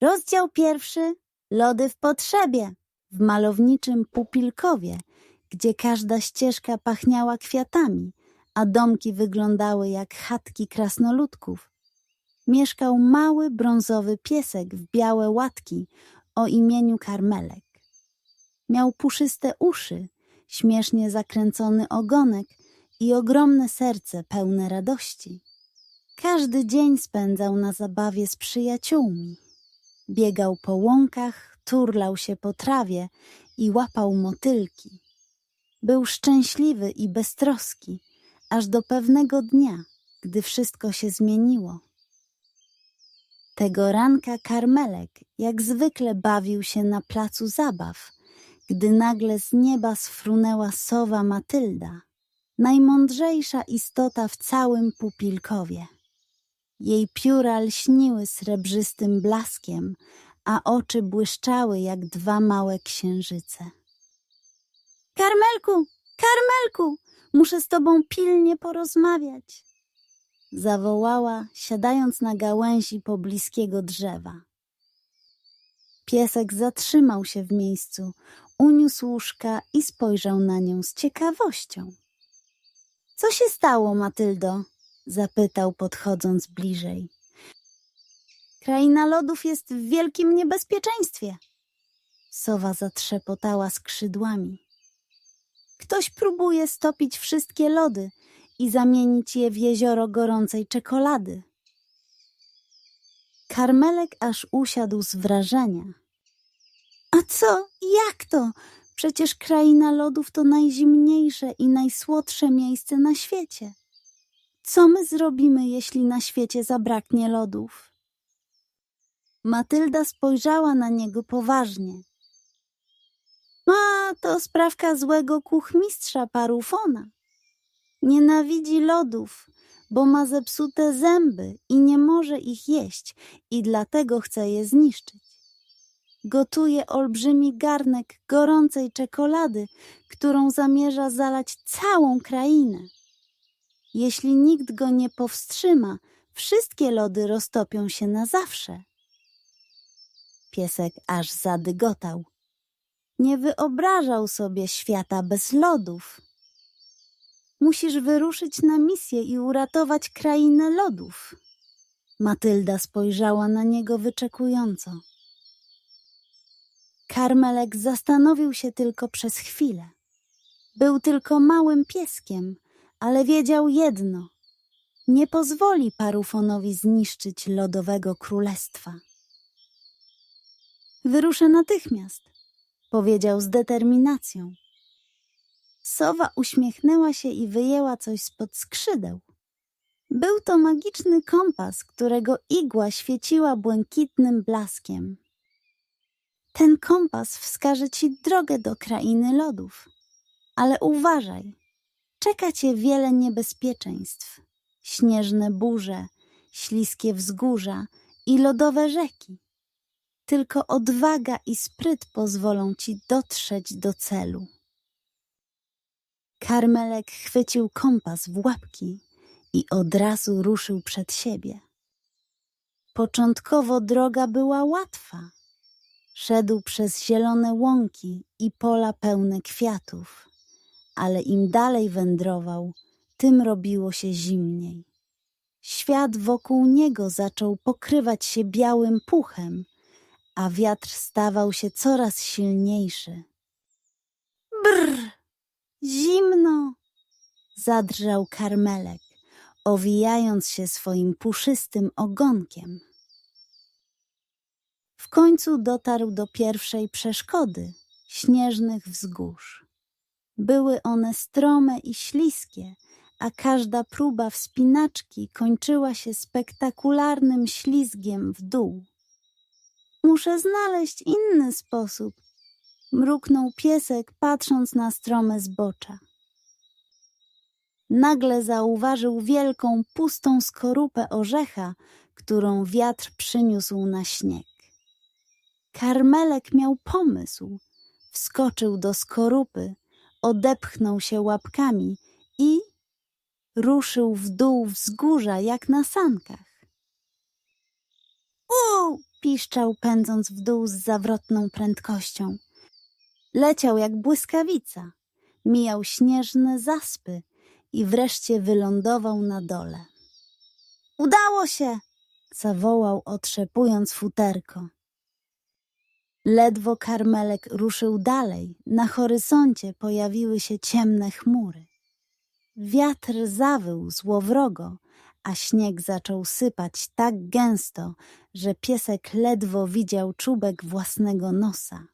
Rozdział pierwszy. Lody w potrzebie. W malowniczym Pupilkowie, gdzie każda ścieżka pachniała kwiatami, a domki wyglądały jak chatki krasnoludków, mieszkał mały brązowy piesek w białe łatki o imieniu Karmelek. Miał puszyste uszy, śmiesznie zakręcony ogonek i ogromne serce pełne radości. Każdy dzień spędzał na zabawie z przyjaciółmi. Biegał po łąkach, turlał się po trawie i łapał motylki. Był szczęśliwy i beztroski, aż do pewnego dnia, gdy wszystko się zmieniło. Tego ranka Karmelek jak zwykle bawił się na placu zabaw, gdy nagle z nieba sfrunęła sowa Matylda, najmądrzejsza istota w całym Pupilkowie. Jej pióra lśniły srebrzystym blaskiem, a oczy błyszczały jak dwa małe księżyce. Karmelku, Karmelku, muszę z tobą pilnie porozmawiać, zawołała, siadając na gałęzi pobliskiego drzewa. Piesek zatrzymał się w miejscu, uniósł łóżka i spojrzał na nią z ciekawością. Co się stało, Matyldo? Zapytał, podchodząc bliżej. Kraina lodów jest w wielkim niebezpieczeństwie. Sowa zatrzepotała skrzydłami. Ktoś próbuje stopić wszystkie lody i zamienić je w jezioro gorącej czekolady. Karmelek aż usiadł z wrażenia. A co? Jak to? Przecież kraina lodów to najzimniejsze i najsłodsze miejsce na świecie. Co my zrobimy, jeśli na świecie zabraknie lodów? Matylda spojrzała na niego poważnie. A, to sprawka złego kuchmistrza Parufona. Nienawidzi lodów, bo ma zepsute zęby i nie może ich jeść i dlatego chce je zniszczyć. Gotuje olbrzymi garnek gorącej czekolady, którą zamierza zalać całą krainę. Jeśli nikt go nie powstrzyma, wszystkie lody roztopią się na zawsze. Piesek aż zadygotał. Nie wyobrażał sobie świata bez lodów. Musisz wyruszyć na misję i uratować krainę lodów. Matylda spojrzała na niego wyczekująco. Karmelek zastanowił się tylko przez chwilę. Był tylko małym pieskiem, ale wiedział jedno. Nie pozwoli Parufonowi zniszczyć lodowego królestwa. Wyruszę natychmiast, powiedział z determinacją. Sowa uśmiechnęła się i wyjęła coś spod skrzydeł. Był to magiczny kompas, którego igła świeciła błękitnym blaskiem. Ten kompas wskaże ci drogę do krainy lodów. Ale uważaj, czeka cię wiele niebezpieczeństw. Śnieżne burze, śliskie wzgórza i lodowe rzeki. Tylko odwaga i spryt pozwolą ci dotrzeć do celu. Karmelek chwycił kompas w łapki i od razu ruszył przed siebie. Początkowo droga była łatwa. Szedł przez zielone łąki i pola pełne kwiatów, ale im dalej wędrował, tym robiło się zimniej. Świat wokół niego zaczął pokrywać się białym puchem, a wiatr stawał się coraz silniejszy. Brr! Zimno! Zadrżał karmelek, owijając się swoim puszystym ogonkiem. W końcu dotarł do pierwszej przeszkody śnieżnych wzgórz. Były one strome i śliskie, a każda próba wspinaczki kończyła się spektakularnym ślizgiem w dół. Muszę znaleźć inny sposób, mruknął piesek, patrząc na strome zbocza. Nagle zauważył wielką, pustą skorupę orzecha, którą wiatr przyniósł na śnieg. Karmelek miał pomysł. Wskoczył do skorupy, odepchnął się łapkami i ruszył w dół wzgórza jak na sankach. U, piszczał pędząc w dół z zawrotną prędkością. Leciał jak błyskawica, mijał śnieżne zaspy i wreszcie wylądował na dole. Udało się! zawołał, otrzepując futerko. Ledwo karmelek ruszył dalej, na horyzoncie pojawiły się ciemne chmury. Wiatr zawył złowrogo, a śnieg zaczął sypać tak gęsto, że piesek ledwo widział czubek własnego nosa.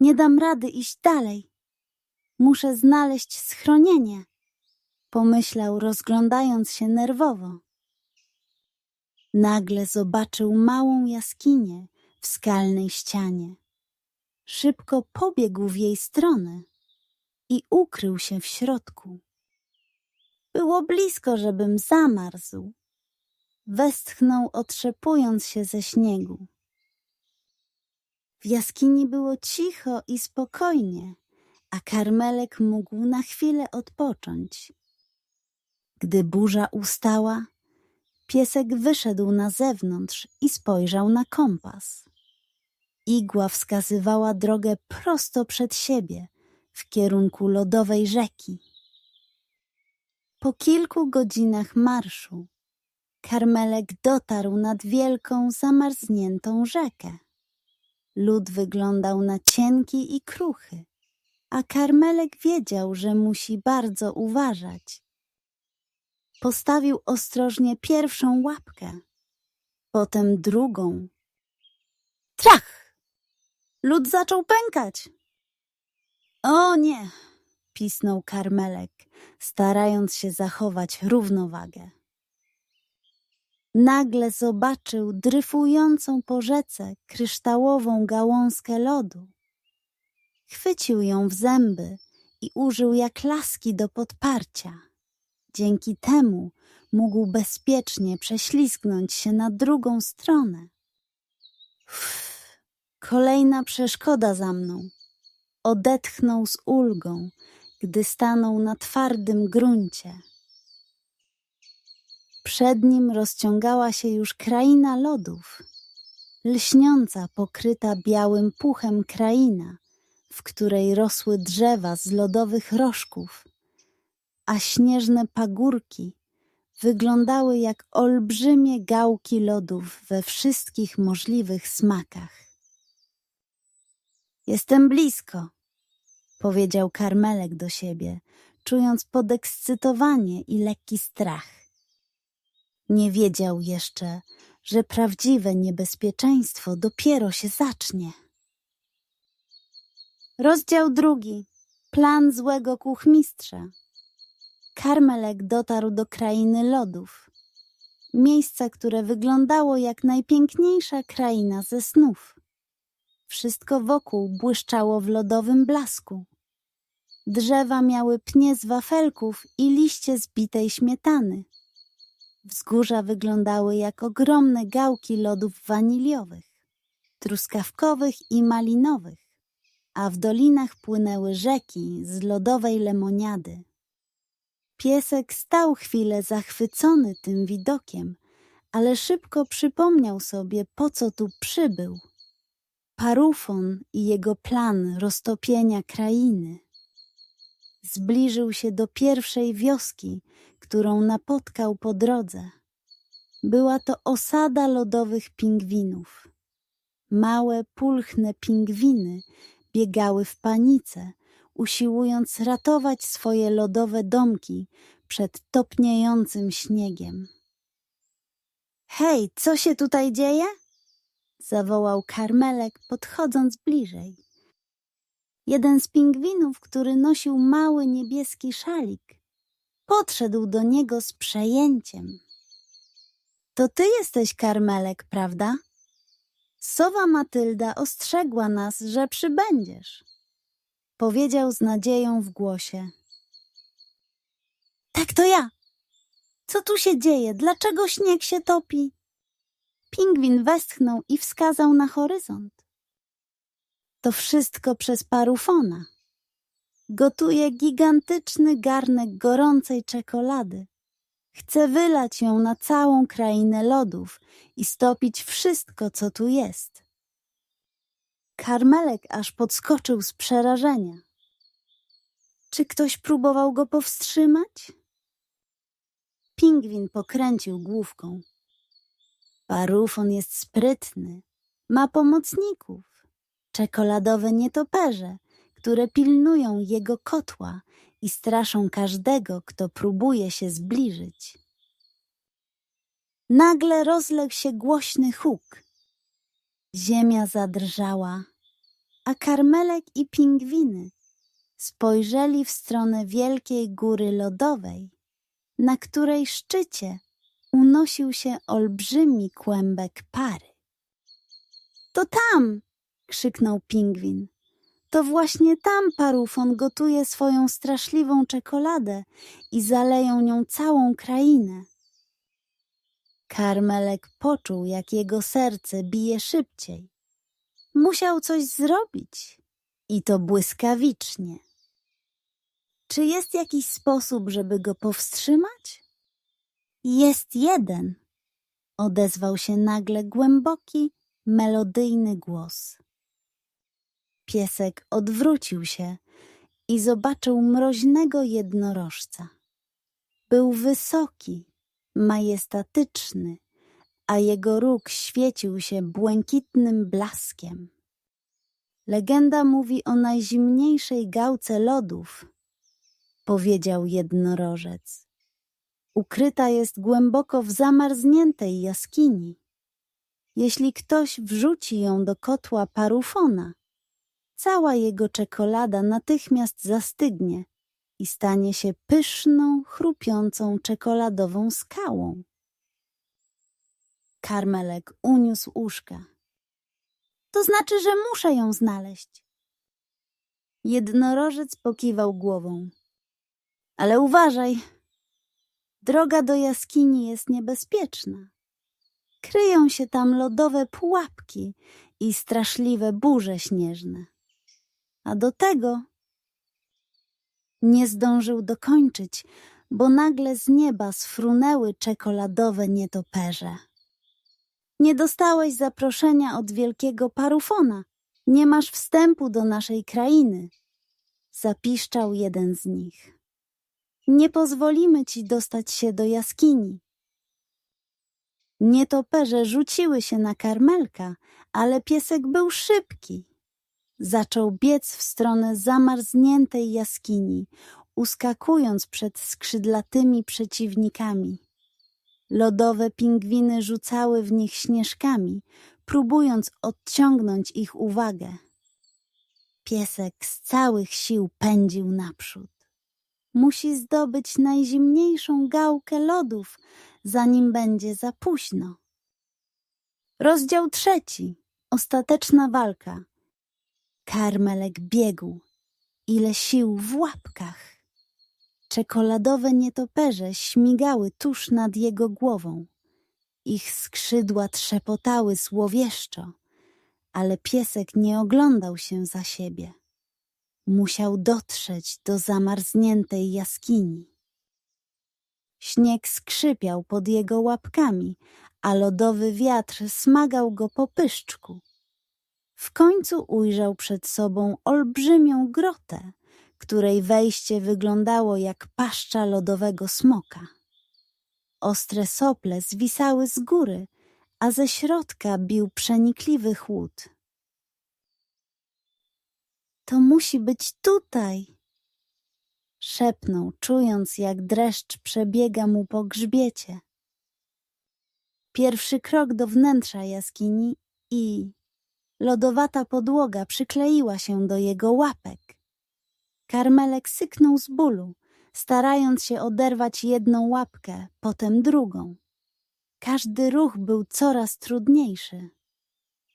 Nie dam rady iść dalej. Muszę znaleźć schronienie, pomyślał, rozglądając się nerwowo. Nagle zobaczył małą jaskinię w skalnej ścianie. Szybko pobiegł w jej stronę i ukrył się w środku. Było blisko, żebym zamarzł. Westchnął, otrzepując się ze śniegu. W jaskini było cicho i spokojnie, a karmelek mógł na chwilę odpocząć. Gdy burza ustała, piesek wyszedł na zewnątrz i spojrzał na kompas. Igła wskazywała drogę prosto przed siebie, w kierunku lodowej rzeki. Po kilku godzinach marszu Karmelek dotarł nad wielką, zamarzniętą rzekę. Lód wyglądał na cienki i kruchy, a Karmelek wiedział, że musi bardzo uważać. Postawił ostrożnie pierwszą łapkę, potem drugą. Trach! Lód zaczął pękać. O nie! pisnął Karmelek, starając się zachować równowagę. Nagle zobaczył dryfującą po rzece kryształową gałązkę lodu. Chwycił ją w zęby i użył jak laski do podparcia. Dzięki temu mógł bezpiecznie prześlizgnąć się na drugą stronę. Uff, kolejna przeszkoda za mną. Odetchnął z ulgą, gdy stanął na twardym gruncie. Przed nim rozciągała się już kraina lodów, lśniąca, pokryta białym puchem kraina, w której rosły drzewa z lodowych rożków, a śnieżne pagórki wyglądały jak olbrzymie gałki lodów we wszystkich możliwych smakach. Jestem blisko, powiedział karmelek do siebie, czując podekscytowanie i lekki strach. Nie wiedział jeszcze, że prawdziwe niebezpieczeństwo dopiero się zacznie. Rozdział drugi. Plan złego kuchmistrza. Karmelek dotarł do krainy lodów. Miejsca, które wyglądało jak najpiękniejsza kraina ze snów. Wszystko wokół błyszczało w lodowym blasku. Drzewa miały pnie z wafelków i liście z bitej śmietany. Wzgórza wyglądały jak ogromne gałki lodów waniliowych, truskawkowych i malinowych, a w dolinach płynęły rzeki z lodowej lemoniady. Piesek stał chwilę zachwycony tym widokiem, ale szybko przypomniał sobie, po co tu przybył. Parufon i jego plan roztopienia krainy. Zbliżył się do pierwszej wioski, którą napotkał po drodze. Była to osada lodowych pingwinów. Małe, pulchne pingwiny biegały w panice, usiłując ratować swoje lodowe domki przed topniejącym śniegiem. Hej, co się tutaj dzieje? Zawołał karmelek, podchodząc bliżej. Jeden z pingwinów, który nosił mały niebieski szalik, podszedł do niego z przejęciem. To ty jesteś karmelek, prawda? Sowa Matylda ostrzegła nas, że przybędziesz. Powiedział z nadzieją w głosie. Tak to ja. Co tu się dzieje? Dlaczego śnieg się topi? Pingwin westchnął i wskazał na horyzont. To wszystko przez parufona. Gotuje gigantyczny garnek gorącej czekolady. Chce wylać ją na całą krainę lodów i stopić wszystko, co tu jest. Karmelek aż podskoczył z przerażenia. Czy ktoś próbował go powstrzymać? Pingwin pokręcił główką. Parufon jest sprytny, ma pomocników, czekoladowe nietoperze, które pilnują jego kotła i straszą każdego, kto próbuje się zbliżyć. Nagle rozległ się głośny huk. Ziemia zadrżała, a karmelek i pingwiny spojrzeli w stronę wielkiej góry lodowej, na której szczycie unosił się olbrzymi kłębek pary. To tam! krzyknął pingwin. To właśnie tam parufon gotuje swoją straszliwą czekoladę i zaleją nią całą krainę. Karmelek poczuł, jak jego serce bije szybciej. Musiał coś zrobić i to błyskawicznie. Czy jest jakiś sposób, żeby go powstrzymać? Jest jeden, odezwał się nagle głęboki, melodyjny głos. Piesek odwrócił się i zobaczył mroźnego jednorożca. Był wysoki, majestatyczny, a jego róg świecił się błękitnym blaskiem. Legenda mówi o najzimniejszej gałce lodów, powiedział jednorożec. Ukryta jest głęboko w zamarzniętej jaskini. Jeśli ktoś wrzuci ją do kotła parufona, cała jego czekolada natychmiast zastygnie i stanie się pyszną, chrupiącą czekoladową skałą. Karmelek uniósł uszka. To znaczy, że muszę ją znaleźć. Jednorożec pokiwał głową. Ale uważaj, droga do jaskini jest niebezpieczna. Kryją się tam lodowe pułapki i straszliwe burze śnieżne. A do tego nie zdążył dokończyć, bo nagle z nieba sfrunęły czekoladowe nietoperze. Nie dostałeś zaproszenia od wielkiego parufona. Nie masz wstępu do naszej krainy. Zapiszczał jeden z nich. Nie pozwolimy ci dostać się do jaskini. Nietoperze rzuciły się na karmelka, ale piesek był szybki. Zaczął biec w stronę zamarzniętej jaskini, uskakując przed skrzydlatymi przeciwnikami. Lodowe pingwiny rzucały w nich śnieżkami, próbując odciągnąć ich uwagę. Piesek z całych sił pędził naprzód. Musi zdobyć najzimniejszą gałkę lodów, zanim będzie za późno. Rozdział trzeci. Ostateczna walka. Karmelek biegł. Ile sił w łapkach. Czekoladowe nietoperze śmigały tuż nad jego głową. Ich skrzydła trzepotały złowieszczo, ale piesek nie oglądał się za siebie. Musiał dotrzeć do zamarzniętej jaskini. Śnieg skrzypiał pod jego łapkami, a lodowy wiatr smagał go po pyszczku. W końcu ujrzał przed sobą olbrzymią grotę, której wejście wyglądało jak paszcza lodowego smoka. Ostre sople zwisały z góry, a ze środka bił przenikliwy chłód. To musi być tutaj, szepnął, czując jak dreszcz przebiega mu po grzbiecie. Pierwszy krok do wnętrza jaskini i lodowata podłoga przykleiła się do jego łapek. Karmelek syknął z bólu, starając się oderwać jedną łapkę, potem drugą. Każdy ruch był coraz trudniejszy.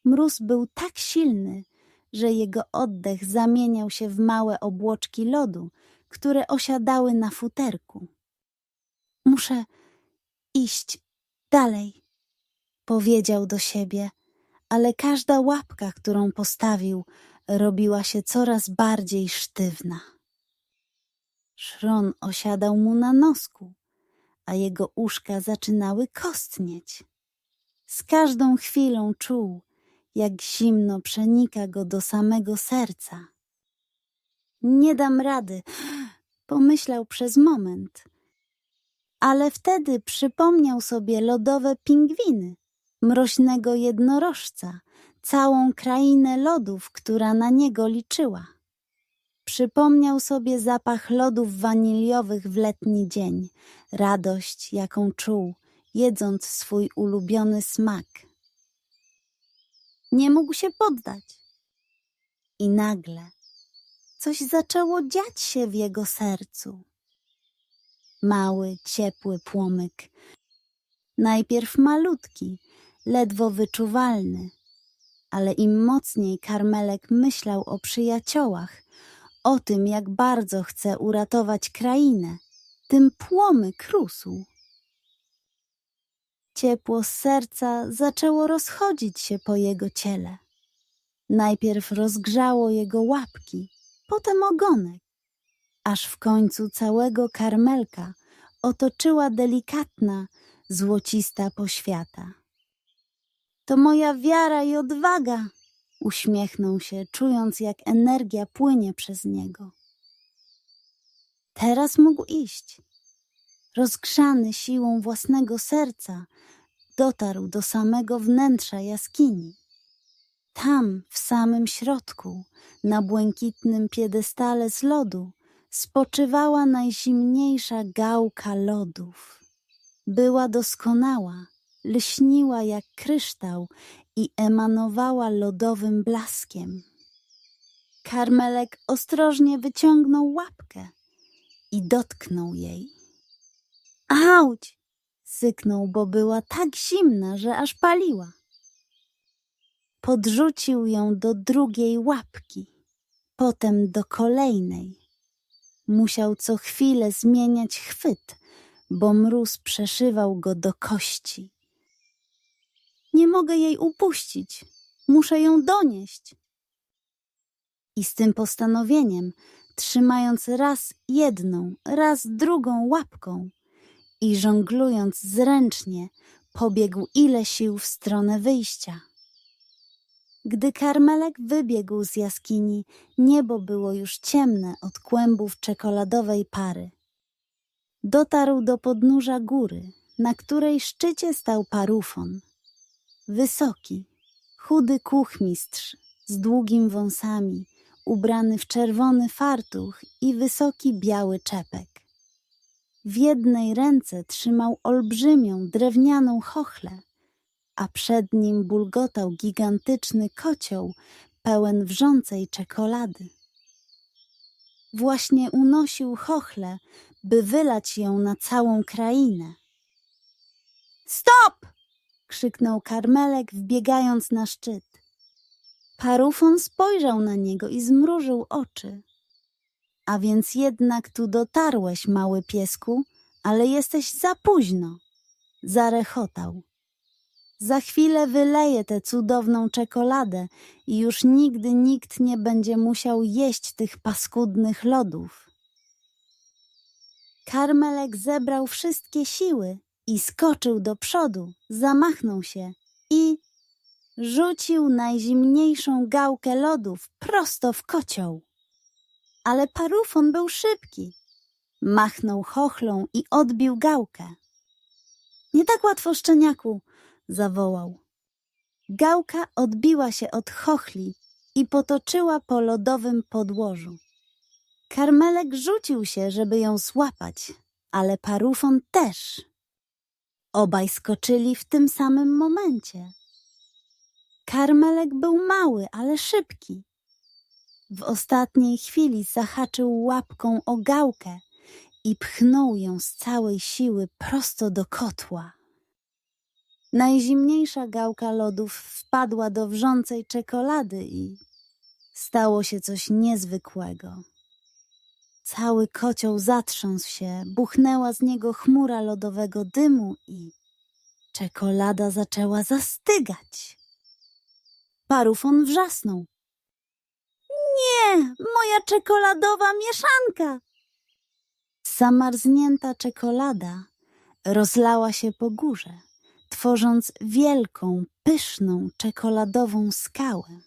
Mróz był tak silny, że jego oddech zamieniał się w małe obłoczki lodu, które osiadały na futerku. Muszę iść dalej, powiedział do siebie, ale każda łapka, którą postawił, robiła się coraz bardziej sztywna. Szron osiadał mu na nosku, a jego uszka zaczynały kostnieć. Z każdą chwilą czuł, jak zimno przenika go do samego serca. Nie dam rady, pomyślał przez moment. Ale wtedy przypomniał sobie lodowe pingwiny, mroźnego jednorożca, całą krainę lodów, która na niego liczyła. Przypomniał sobie zapach lodów waniliowych w letni dzień, radość, jaką czuł, jedząc swój ulubiony smak. Nie mógł się poddać. I nagle coś zaczęło dziać się w jego sercu. Mały, ciepły płomyk. Najpierw malutki, ledwo wyczuwalny, ale im mocniej karmelek myślał o przyjaciołach, o tym, jak bardzo chce uratować krainę, tym płomyk rósł. Ciepło z serca zaczęło rozchodzić się po jego ciele. Najpierw rozgrzało jego łapki, potem ogonek, aż w końcu całego karmelka otoczyła delikatna, złocista poświata. To moja wiara i odwaga, uśmiechnął się, czując jak energia płynie przez niego. Teraz mógł iść. Rozgrzany siłą własnego serca, dotarł do samego wnętrza jaskini. Tam, w samym środku, na błękitnym piedestale z lodu, spoczywała najzimniejsza gałka lodów. Była doskonała, lśniła jak kryształ i emanowała lodowym blaskiem. Karmelek ostrożnie wyciągnął łapkę i dotknął jej. Auć! Syknął, bo była tak zimna, że aż paliła. Podrzucił ją do drugiej łapki, potem do kolejnej. Musiał co chwilę zmieniać chwyt, bo mróz przeszywał go do kości. Nie mogę jej upuścić, muszę ją donieść. I z tym postanowieniem, trzymając raz jedną, raz drugą łapką i żonglując zręcznie, pobiegł ile sił w stronę wyjścia. Gdy karmelek wybiegł z jaskini, niebo było już ciemne od kłębów czekoladowej pary. Dotarł do podnóża góry, na której szczycie stał parufon. Wysoki, chudy kuchmistrz z długim wąsami, ubrany w czerwony fartuch i wysoki biały czepek. W jednej ręce trzymał olbrzymią drewnianą chochlę, a przed nim bulgotał gigantyczny kocioł pełen wrzącej czekolady. Właśnie unosił chochlę, by wylać ją na całą krainę. Stop! krzyknął karmelek, wbiegając na szczyt. Parufon spojrzał na niego i zmrużył oczy. A więc jednak tu dotarłeś, mały piesku, ale jesteś za późno. Zarechotał. Za chwilę wyleję tę cudowną czekoladę i już nigdy nikt nie będzie musiał jeść tych paskudnych lodów. Karmelek zebrał wszystkie siły i skoczył do przodu, zamachnął się i rzucił najzimniejszą gałkę lodów prosto w kocioł. Ale parufon był szybki. Machnął chochlą i odbił gałkę. Nie tak łatwo, szczeniaku, zawołał. Gałka odbiła się od chochli i potoczyła po lodowym podłożu. Karmelek rzucił się, żeby ją złapać, ale parufon też. Obaj skoczyli w tym samym momencie. Karmelek był mały, ale szybki. W ostatniej chwili zahaczył łapką o gałkę i pchnął ją z całej siły prosto do kotła. Najzimniejsza gałka lodów wpadła do wrzącej czekolady i stało się coś niezwykłego. Cały kocioł zatrząsł się, buchnęła z niego chmura lodowego dymu i czekolada zaczęła zastygać. Parufon wrzasnął. Moja czekoladowa mieszanka! Zamarznięta czekolada rozlała się po górze, tworząc wielką, pyszną, czekoladową skałę.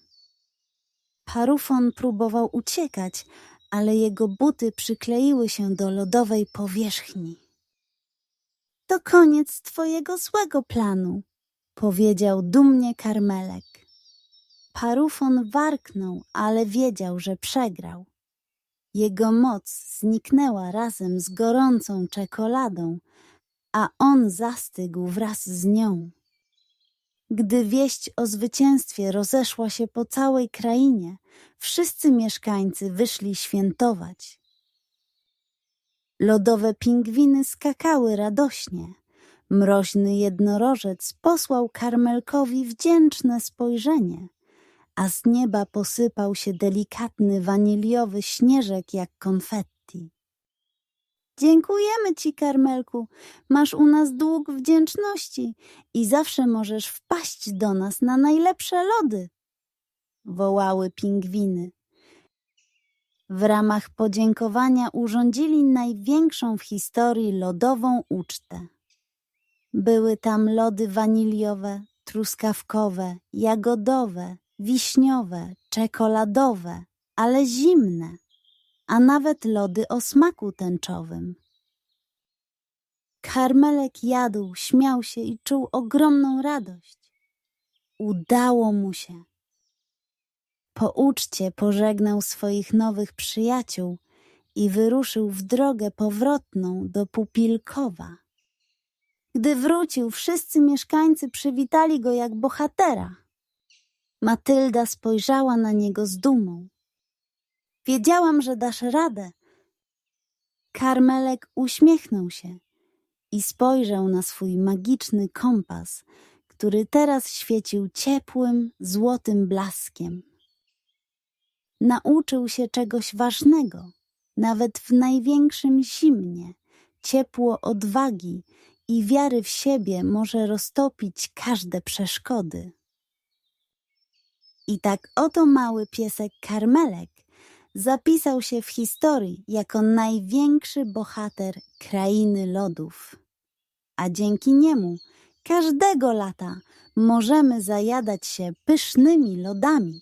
Parufon próbował uciekać, ale jego buty przykleiły się do lodowej powierzchni. To koniec twojego złego planu, powiedział dumnie karmelek. Parufon warknął, ale wiedział, że przegrał. Jego moc zniknęła razem z gorącą czekoladą, a on zastygł wraz z nią. Gdy wieść o zwycięstwie rozeszła się po całej krainie, wszyscy mieszkańcy wyszli świętować. Lodowe pingwiny skakały radośnie. Mroźny jednorożec posłał karmelkowi wdzięczne spojrzenie, a z nieba posypał się delikatny waniliowy śnieżek jak konfetti. Dziękujemy ci, karmelku. Masz u nas dług wdzięczności i zawsze możesz wpaść do nas na najlepsze lody. Wołały pingwiny. W ramach podziękowania urządzili największą w historii lodową ucztę. Były tam lody waniliowe, truskawkowe, jagodowe, wiśniowe, czekoladowe, ale zimne, a nawet lody o smaku tęczowym. Karmelek jadł, śmiał się i czuł ogromną radość. Udało mu się. Po uczcie pożegnał swoich nowych przyjaciół i wyruszył w drogę powrotną do Pupilkowa. Gdy wrócił, wszyscy mieszkańcy przywitali go jak bohatera. Matylda spojrzała na niego z dumą. Wiedziałam, że dasz radę. Karmelek uśmiechnął się i spojrzał na swój magiczny kompas, który teraz świecił ciepłym, złotym blaskiem. Nauczył się czegoś ważnego, nawet w największym zimnie. Ciepło odwagi i wiary w siebie może roztopić każde przeszkody. I tak oto mały piesek Karmelek zapisał się w historii jako największy bohater krainy lodów. A dzięki niemu każdego lata możemy zajadać się pysznymi lodami.